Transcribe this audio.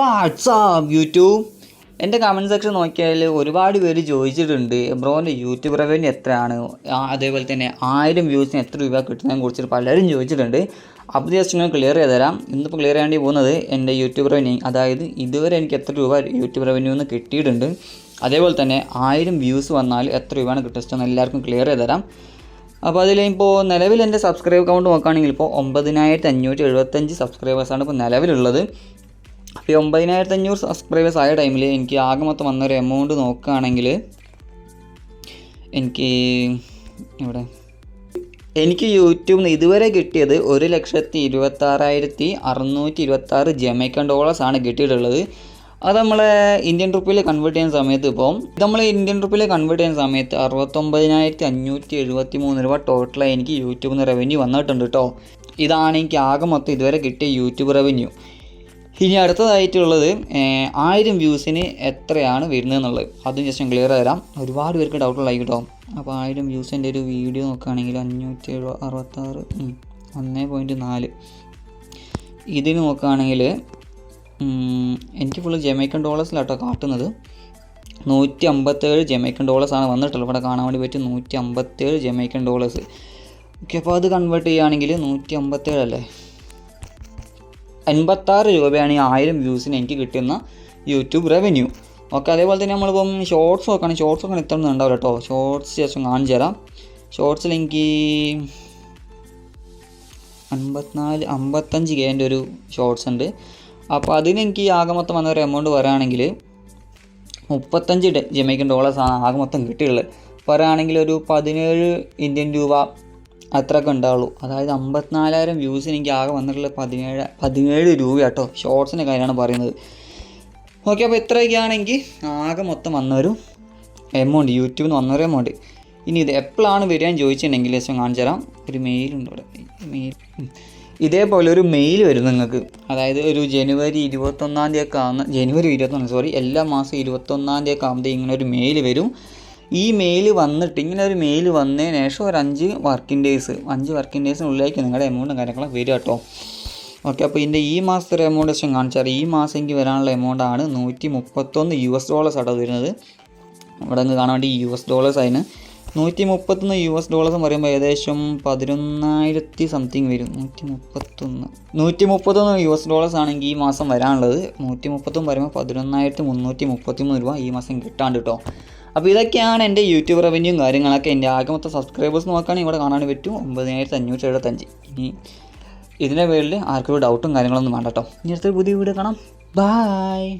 WhatsApp YouTube എന്റെ comment section നോക്കിയാൽ ഒരുപാട് പേര് ചോദിച്ചിട്ടുണ്ട് ബ്രോന്റെ യൂട്യൂബ് റവന്യൂ എത്രയാണ്? അതേപോലെ തന്നെ ആയിരം വ്യൂസിന് എത്ര രൂപ കിട്ടുന്നതിനെ കുറിച്ച് പലരും ചോദിച്ചിട്ടുണ്ട്. അപ്പോൾ ജസ്റ്റ് ഞാൻ ക്ലിയർ ചെയ്ത് തരാം. ഇന്നിപ്പോൾ ക്ലിയർ ചെയ്യേണ്ടി പോകുന്നത് എന്റെ യൂട്യൂബ് റവന്യൂ അതായത് ഇതുവരെ എനിക്ക് എത്ര രൂപ യൂട്യൂബ് റവന്യൂ എന്ന് കിട്ടിയിട്ടുണ്ട്. അതേപോലെ തന്നെ ആയിരം വ്യൂസ് വന്നാൽ എത്ര രൂപയാണ് കിട്ടുന്നത് എല്ലാവർക്കും ക്ലിയർ ചെയ്ത് തരാം. അപ്പോൾ അതിൽ ഇപ്പോൾ നിലവിൽ എന്റെ സബ്സ്ക്രൈബ് അക്കൗണ്ട് നോക്കുകയാണെങ്കിൽ ഇപ്പോൾ ഒമ്പതിനായിരത്തി അഞ്ഞൂറ്റി എഴുപത്തഞ്ച് സബ്സ്ക്രൈബേഴ്സാണ് ഇപ്പോൾ നിലവിലുള്ളത്. അപ്പോൾ ഈ ഒമ്പതിനായിരത്തി അഞ്ഞൂറ് സബ്സ്ക്രൈബേഴ്സ് ആയ ടൈമിൽ എനിക്ക് ആകെ മൊത്തം വന്നൊരു എമൗണ്ട് നോക്കുകയാണെങ്കിൽ എനിക്ക് ഇവിടെ എനിക്ക് യൂട്യൂബിൽ നിന്ന് ഇതുവരെ കിട്ടിയത് ഒരു ലക്ഷത്തി ഇരുപത്താറായിരത്തി അറുന്നൂറ്റി ഇരുപത്താറ് ജമൈക്കൻ ഡോളേഴ്സ് ആണ് കിട്ടിയിട്ടുള്ളത്. അത് നമ്മളെ ഇന്ത്യൻ റുപ്പിയിൽ കൺവേർട്ട് ചെയ്യുന്ന സമയത്ത് ഇപ്പോൾ നമ്മൾ ഇന്ത്യൻ റുപ്പിയിൽ കൺവേർട്ട് ചെയ്യുന്ന സമയത്ത് അറുപത്തൊമ്പതിനായിരത്തി അഞ്ഞൂറ്റി എഴുപത്തി മൂന്ന് രൂപ ടോട്ടലായി എനിക്ക് യൂട്യൂബിൽ നിന്ന് റവന്യൂ വന്നിട്ടുണ്ട് കേട്ടോ ഇതാണ് എനിക്ക് ആകെ മൊത്തം ഇതുവരെ കിട്ടിയ യൂട്യൂബ് റവന്യൂ ഇനി അടുത്തതായിട്ടുള്ളത് ആയിരം വ്യൂസിന് എത്രയാണ് വരുന്നത് എന്നുള്ളത് അതും ജസ്റ്റ് ഞാൻ ക്ലിയർ തരാം ഒരുപാട് പേർക്ക് ഡൗട്ടുള്ളതായി കേട്ടോ. അപ്പോൾ ആയിരം വ്യൂസിന്റെ ഒരു വീഡിയോ നോക്കുകയാണെങ്കിൽ അഞ്ഞൂറ്റി എഴുപ അറുപത്താറ് ഒന്ന് പോയിന്റ് നാല്. ഇതിന് നോക്കുകയാണെങ്കിൽ എനിക്ക് ഫുള്ള് ജമൈക്കൻ ഡോളേഴ്സിലാട്ടോ കാട്ടുന്നത്. നൂറ്റി അമ്പത്തേഴ് ജമൈക്കൻ ഡോളേഴ്സാണ് വന്നിട്ടുള്ളത്. ഇവിടെ കാണാൻ വേണ്ടി പറ്റും നൂറ്റി അമ്പത്തേഴ് ജമൈക്കൻ ഡോളേഴ്സ് ഓക്കെ അപ്പോൾ അത് കൺവേർട്ട് ചെയ്യുകയാണെങ്കിൽ നൂറ്റി അമ്പത്തേഴ് അല്ലേ? എൺപത്താറ് രൂപയാണ് ഈ ആയിരം വ്യൂസിന് എനിക്ക് കിട്ടുന്ന യൂട്യൂബ് റവന്യൂ. ഓക്കെ അതേപോലെ തന്നെ നമ്മളിപ്പം ഷോർട്സ് നോക്കുകയാണെങ്കിൽ ഷോർട്സ് ഒക്കെ ഇത്ര ഒന്നും ഉണ്ടാവില്ല കേട്ടോ. ഷോർട്സ് ശേഷം കാണിച്ചു തരാം. ഷോർട്സിൽ എനിക്ക് അൻപത്തിനാല് അമ്പത്തഞ്ച് കേന്റെ ഒരു ഷോർട്സ് ഉണ്ട്. അപ്പോൾ അതിന് എനിക്ക് ആകെ മൊത്തം വന്ന ഒരു എമൗണ്ട് വരാണെങ്കിൽ മുപ്പത്തഞ്ച് ജമൈക്കൻ ഡോളേഴ്സാണ് ആകെ മൊത്തം കിട്ടിയുള്ളത് പറയുകയാണെങ്കിൽ ഒരു പതിനേഴ് ഇന്ത്യൻ രൂപ അത്രയൊക്കെ ഉണ്ടാവുള്ളൂ. അതായത് അമ്പത്തിനാലായിരം വ്യൂസിന് എനിക്ക് ആകെ വന്നിട്ടുള്ള പതിനേഴ് പതിനേഴ് രൂപ കേട്ടോ ഷോർട്സിന്റെ കാര്യമാണ് പറയുന്നത്. ഓക്കെ അപ്പോൾ ഇത്രയൊക്കെയാണെങ്കിൽ ആകെ മൊത്തം വന്നൊരു എമൗണ്ട് യൂട്യൂബിൽ നിന്ന് വന്നൊരു എമൗണ്ട് ഇനി ഇത് എപ്പോഴാണ് വരികയെന്ന് ചോദിച്ചിട്ടുണ്ടെങ്കിൽ ലക്ഷം കാണിച്ചു തരാം ഒരു മെയിലുണ്ട് ഇവിടെ. മെയിൽ ഇതേപോലെ ഒരു മെയിൽ വരും നിങ്ങൾക്ക്. അതായത് ഒരു ജനുവരി ഇരുപത്തൊന്നാം തീയതി ഒക്കെ ആകുന്ന ജനുവരി ഇരുപത്തൊന്ന് സോറി എല്ലാ മാസം ഇരുപത്തൊന്നാം തീയതി ഒക്കെ ഇങ്ങനെ ഒരു മെയിൽ വരും. ഈ മെയിൽ വന്നിട്ട് ഇങ്ങനെ ഒരു മെയിൽ വന്നതിന് ശേഷം ഒരു അഞ്ച് വർക്കിംഗ് ഡേയ്സ് അഞ്ച് വർക്കിംഗ് ഡേയ്സിനുള്ളിലേക്ക് നിങ്ങളുടെ എമൗണ്ടും കാര്യങ്ങളൊക്കെ വരിക കേട്ടോ ഓക്കെ അപ്പോൾ ഇതിന്റെ ഈ മാസത്തെ ഒരു എമൗണ്ട് വെച്ചാൽ കാണിച്ചാൽ ഈ മാസം എനിക്ക് വരാനുള്ള എമൗണ്ട് ആണ് നൂറ്റി മുപ്പത്തൊന്ന് യു എസ് ഡോളേഴ്സ് ആട്ടോ വരുന്നത്. ഇവിടെ നിന്ന് കാണാൻ വേണ്ടി യു എസ് ഡോളേഴ്സ് അതിന് നൂറ്റി മുപ്പത്തൊന്ന് യു എസ് ഡോളേഴ്സ് എന്ന് പറയുമ്പോൾ ഏകദേശം പതിനൊന്നായിരത്തി സംതിങ് വരും. നൂറ്റി മുപ്പത്തൊന്ന് നൂറ്റി മുപ്പത്തൊന്ന് യു എസ് ഡോളേഴ്സ് ആണെങ്കിൽ ഈ മാസം വരാനുള്ളത്. നൂറ്റി മുപ്പത്തൊന്ന് പറയുമ്പോൾ പതിനൊന്നായിരത്തി മുന്നൂറ്റി മുപ്പത്തി മൂന്ന് രൂപ ഈ മാസം കിട്ടാണ്ട് കേട്ടോ അപ്പോൾ ഇതൊക്കെയാണ് എന്റെ യൂട്യൂബ് റവന്യൂ കാര്യങ്ങളൊക്കെ. എന്റെ ആകെ മൊത്തം സബ്സ്ക്രൈബേഴ്സ് നോക്കുകയാണെങ്കിൽ ഇവിടെ കാണാൻ പറ്റും. ഒമ്പതിനായിരത്തി അഞ്ഞൂറ്റി എഴുപത്തഞ്ച് ഇനി ഇതിന്റെ പേരിൽ ആർക്കും ഡൗട്ടും കാര്യങ്ങളൊന്നും വേണ്ട കേട്ടോ ഇനി അടുത്തൊരു പുതിയ വീഡിയോ കാണാം. ബായ്